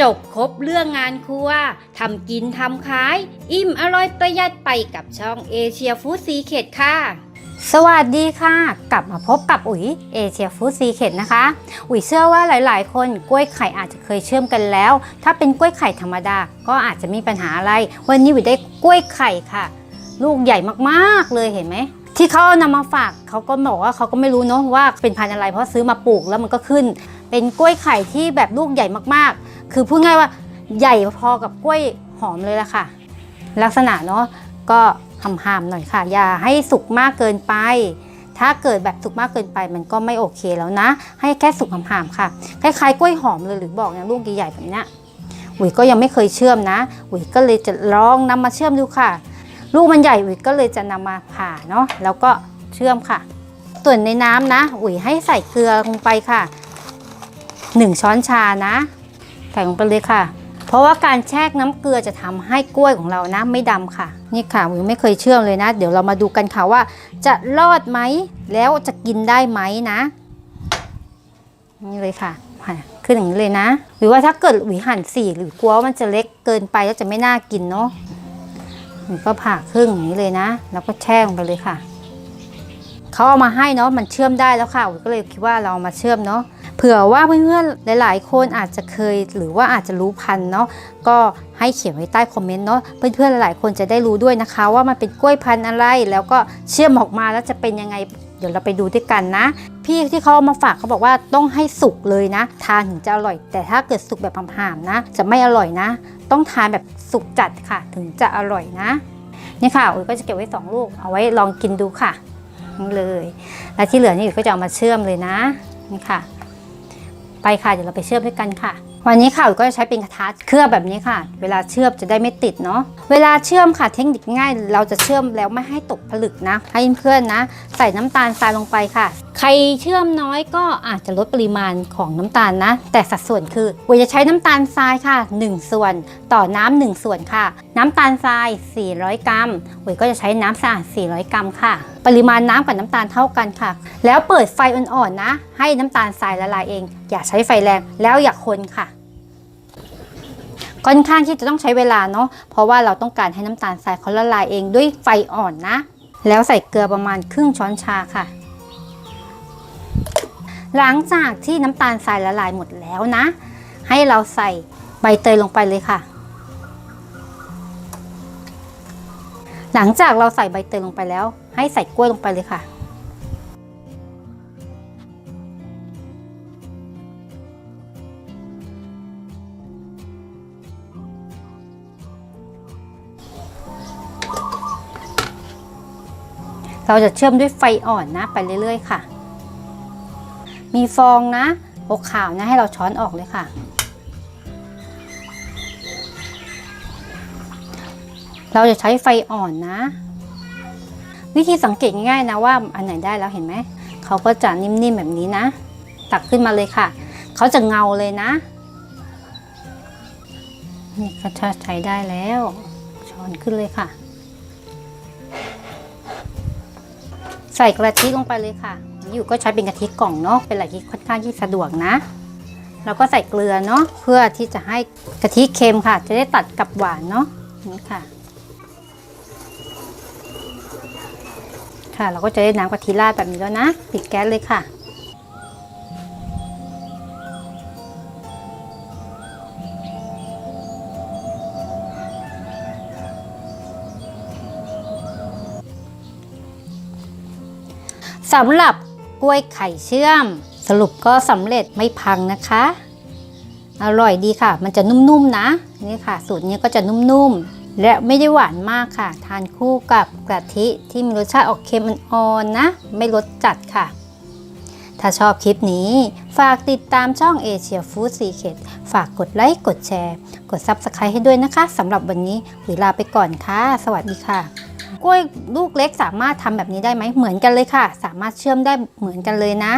จบครบเรื่องงานครัวทำกินทำขาย อิ่มอร่อยประหยัดไปกับช่องเอเชียฟู้ดซีเ e ดค่ะ สวัสดีค่ะ กลับมาพบกับอุ๋ยเอเชียฟู้ดซีเ e ดนะคะ อุ๋ยเชื่อว่าหลาย ๆ คนกล้วยไข่อาจจะเคยเชื่อมกันแล้ว ถ้าเป็นกล้วยไข่ธรรมดา ก็อาจจะมีปัญหาอะไร วันนี้อุ๋ยได้กล้วยไข่ค่ะ ลูกใหญ่มากๆเลยเห็นไหม ที่เขาเอานำมาฝากเขาก็บอกว่าเขาก็ไม่รู้เนาะว่าเป็นพันธุ์อะไร เพราะซื้อมาปลูกแล้วมันก็ขึ้น เป็นกล้วยไข่ที่แบบลูกใหญ่มากๆ คือพูดง่ายว่าใหญ่พอกับกล้วยหอมเลยละค่ะ ลักษณะเนาะก็หำๆหน่อยค่ะ อย่าให้สุกมากเกินไป ถ้าเกิดแบบสุกมากเกินไปมันก็ไม่โอเคแล้วนะ ให้แค่สุกหำๆค่ะคล้ายๆกล้วยหอมเลยหรือบอกอย่างลูกใหญ่ๆแบบเนี้ยอุ๋ยก็ยังไม่เคยเชื่อมนะอุ๋ยก็เลยจะลองนำมาเชื่อมดูค่ะ ลูกมันใหญ่อุ๋ยก็เลยจะนำมาผ่าเนาะแล้วก็เชื่อมค่ะ ส่วนในน้ำนะอุ๋ยให้ใส่เกลือลงไปค่ะ 1 ช้อนชานะ ใส่ลงไปเลยค่ะ เพราะว่าการแช่น้ำเกลือจะทำให้กล้วยของเรานะไม่ดำค่ะ นี่ค่ะอุ๋ยไม่เคยเชื่อมเลยนะ เดี๋ยวเรามาดูกันค่ะว่า จะรอดไหมแล้วจะกินได้ไหมนะนี่เลยค่ะหั่นขึ้นอย่างนี้เลยนะ หรือว่าถ้าเกิดอุ๋ยหั่นสี่หรือกลัวว่ามันจะเล็กเกินไปแล้วจะไม่น่ากินเนาะ ก็ผ่าครึ่งอย่างนี้เลยนะ แล้วก็แช่ลงไปเลยค่ะเขาเอามาให้เนาะมันเชื่อมได้แล้วค่ะก็เลยคิดว่าเราเอามาเชื่อมเนาะเผื่อว่าเพื่อนๆหลาย ๆ คนอาจจะเคยหรือว่าอาจจะรู้พันเนาะก็ให้เขียนไว้ใต้คอมเมนต์เนาะเพื่อนๆหลายๆคนจะได้รู้ด้วยนะคะ ว่ามันเป็นกล้วยพันธุ์อะไร แล้วก็เชื่อมออกมาแล้วจะเป็นยังไงเดี๋ยวเราไปดูด้วยกันนะ พี่ที่เขาเอามาฝากเขาบอกว่าต้องให้สุกเลยนะ ทานถึงจะอร่อย แต่ถ้าเกิดสุกแบบห่ามๆนะ จะไม่อร่อยนะ ต้องทานแบบ สุกจัดค่ะ ถึงจะอร่อยนะนี่ค่ะอุ๋ยก็จะเก็บไว้สองลูก เอาไว้ลองกินดูค่ะนี่เลย แล้วที่เหลือนี่อุ๋ยก็จะเอามาเชื่อมเลยนะนี่ค่ะ ไปค่ะเดี๋ยวเราไปเชื่อมด้วยกันค่ะ วันนี้ค่ะอุ๋ยก็จะใช้เป็นกระทะเคลือบแบบนี้ค่ะ เวลาเชื่อมจะได้ไม่ติดเนาะเวลาเชื่อมค่ะ เทคนิคง่าย เราจะเชื่อมแล้วไม่ให้ตกผลึกนะ ให้เพื่อนนะ ใส่น้ำตาลทรายลงไปค่ะ ใครเชื่อมน้อยก็อาจจะลดปริมาณของน้ำตาลนะ แต่สัดส่วนคืออุ๋ยจะใช้น้ำตาลทรายค่ะ 1 ส่วน ต่อน้ำ1ส่วนค่ะ น้ำตาลทราย 400 กรัมอุ๋ยก็จะใช้น้ำสะอาด 400 กรัมค่ะ ปริมาณน้ำกับน้ำตาลเท่ากันค่ะ แล้วเปิดไฟอ่อนๆนะ ให้น้ำตาลทรายละลายเอง อย่าใช้ไฟแรงแล้วอย่าคนค่ะค่อนข้างที่จะต้องใช้เวลาเนาะ เพราะว่าเราต้องการให้น้ำตาลทรายเขาละลายเองด้วยไฟอ่อนนะ แล้วใส่เกลือประมาณครึ่งช้อนชาค่ะ หลังจากที่น้ำตาลทรายละลายหมดแล้วนะ ให้เราใส่ใบเตยลงไปเลยค่ะ หลังจากเราใส่ใบเตยลงไปแล้ว ให้ใส่กล้วยลงไปเลยค่ะ เราจะเชื่อมด้วยไฟอ่อนนะไปเรื่อยๆค่ะ มีฟองนะหกขาวนะให้เราช้อนออกเลยค่ะ เราจะใช้ไฟอ่อนนะ วิธีสังเกตง่ายๆนะว่าอันไหนได้แล้วเห็นไหมเขาก็จะนิ่มๆแบบนี้นะ ตักขึ้นมาเลยค่ะ เขาจะเงาเลยนะนี่ก็จะใช้ได้แล้วช้อนขึ้นเลยค่ะ ใส่กระทิลงไปเลยค่ะ อยู่ก็ใช้เป็นกะทิกล่องเนาะเป็นอะไรที่ค่อนข้างที่สะดวกนะ แล้วก็ใส่เกลือเนาะเพื่อที่จะให้กะทิเค็มค่ะ จะได้ตัดกับหวานเนาะนี่ค่ะ ค่ะเราก็จะได้น้ำกะทิราดแบบนี้แล้วนะ ปิดแก๊สเลยค่ะสำหรับ กล้วยไข่เชื่อม สรุปก็สำเร็จไม่พังนะคะ อร่อยดีค่ะ มันจะนุ่มๆนะนี่ค่ะ สูตรนี้ก็จะนุ่มๆและไม่ได้หวานมากค่ะ ทานคู่กับกะทิที่มีรสชาติออกเค็มอ่อนๆนะ ไม่รสจัดค่ะ ถ้าชอบคลิปนี้ ฝากติดตามช่อง Asia Food Secret ฝากกดไลค์กดแชร์ กด Subscribe ให้ด้วยนะคะสำหรับวันนี้หวิลาไปก่อนค่ะ สวัสดีค่ะ กล้วยลูกเล็กสามารถทำแบบนี้ได้ไหมเหมือนกันเลยค่ะ สามารถเชื่อมได้เหมือนกันเลยนะ